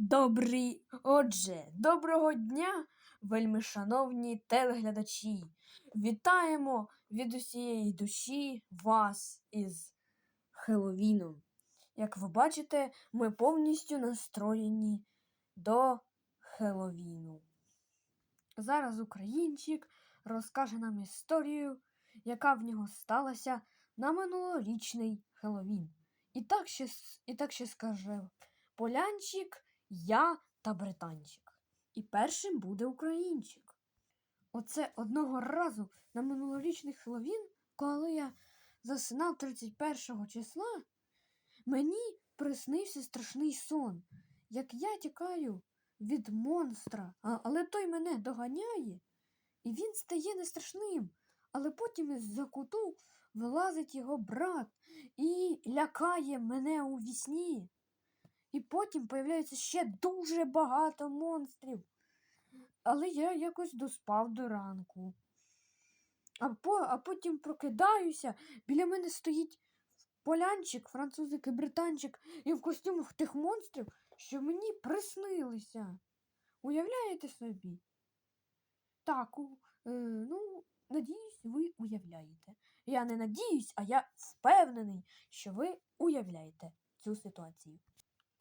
Добрий, отже, доброго дня, вельми шановні телеглядачі. Вітаємо від усієї душі вас із Хеллоуіном. Як ви бачите, ми повністю настроєні до Хеллоуіну. Зараз українчик розкаже нам історію, яка в нього сталася на минулорічний Хеллоуін. І так ще, і так ще скаже Полянчик, я та британчик. І першим буде українчик. Оце одного разу на минулорічний Хеллоуін, коли я засинав 31 числа, мені приснився страшний сон, як я тікаю від монстра, але той мене доганяє, і він стає не страшним. Але потім із-за куту вилазить його брат і лякає мене у вісні. І потім появляється ще дуже багато монстрів. Але я якось доспав до ранку. А, по, а потім прокидаюся, біля мене стоїть полянчик, французик і британчик, і в костюмах тих монстрів, що мені приснилися. Уявляєте собі? Так, е, ну, надіюсь, ви уявляєте. Я не надіюсь, а я впевнений, що ви уявляєте цю ситуацію.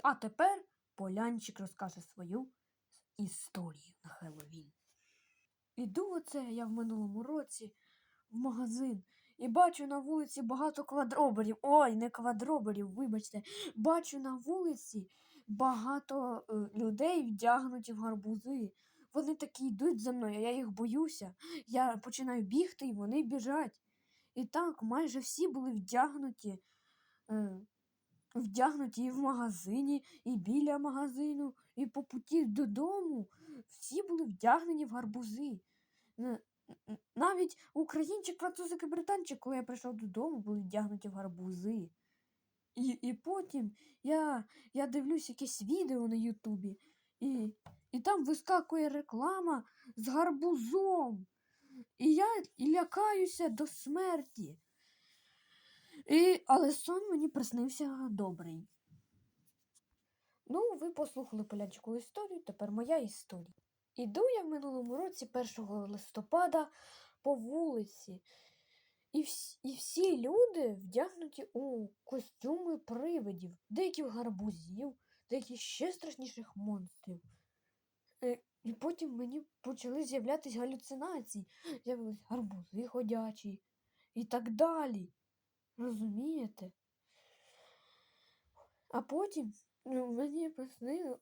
А тепер Полянчик розкаже свою історію на Хеллоуін. Іду оце я в минулому році в магазин і бачу на вулиці багато квадроберів. Ой, не квадроберів, вибачте. Бачу на вулиці багато е, людей вдягнуті в гарбузи. Вони такі йдуть за мною, а я їх боюся. Я починаю бігти, і вони біжать. І так, майже всі були вдягнуті. Е, вдягнуті і в магазині, і біля магазину, і по путі додому. Всі були вдягнені в гарбузи. Навіть українчик, французик і британчик, коли я прийшов додому, були вдягнуті в гарбузи. І, і потім я, я дивлюсь якесь відео на Ютубі, і, і там вискакує реклама з гарбузом. І я і лякаюся до смерті. І, але сон мені приснився добрий. Ну, ви послухали полянчику історію, тепер моя історія. Іду я в минулому році 1 листопада по вулиці, і, вс- і всі люди вдягнуті у костюми привидів, деякі в гарбузів, деякі ще страшніших монстрів. Е, І потім мені почали з'являтись галюцинації, з'явились гарбузи ходячі і так далі. Розумієте? А потім ну, мені приснили,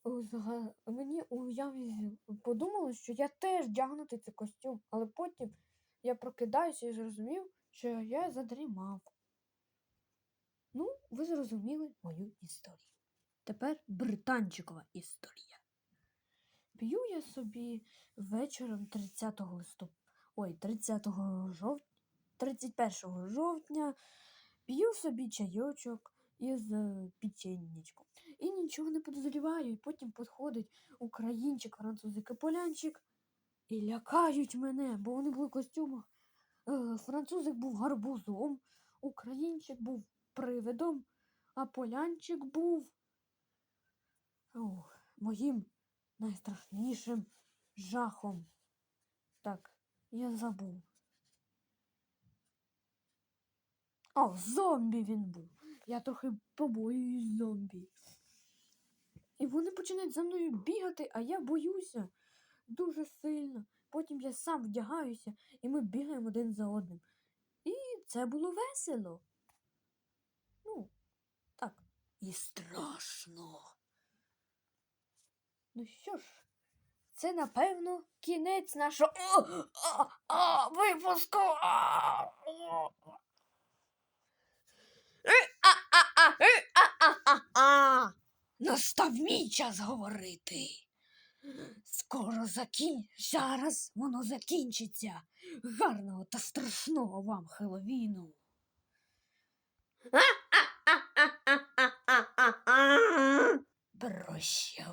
мені у уяві подумалось, що я теж вдягнутий цей костюм, але потім я прокидаюся і зрозумів, що я задрімав. Ну, ви зрозуміли мою історію. Тепер британчикова історія. П'ю я собі вечором 30 листопада, ой, 30 жовтня, 31 жовтня п'ю собі чайочок із е, печеннячком. І нічого не подозріваю. І потім підходить українчик, французик і полянчик і лякають мене, бо вони були в костюмах. Е, Французик був гарбузом, українчик був привидом, а полянчик був ох, моїм найстрашнішим жахом. Так, я забув. О, зомбі він був. Я трохи побоююсь зомбі. І вони починають за мною бігати, а я боюся дуже сильно. Потім я сам вдягаюся, і ми бігаємо один за одним. І це було весело. Ну, так, і страшно. Ну що ж, це напевно кінець нашого а, а, випуску. А, Настав мій час говорити. Скоро закін... Зараз воно закінчиться. Гарного та страшного вам Хеловіну. Прощавайте.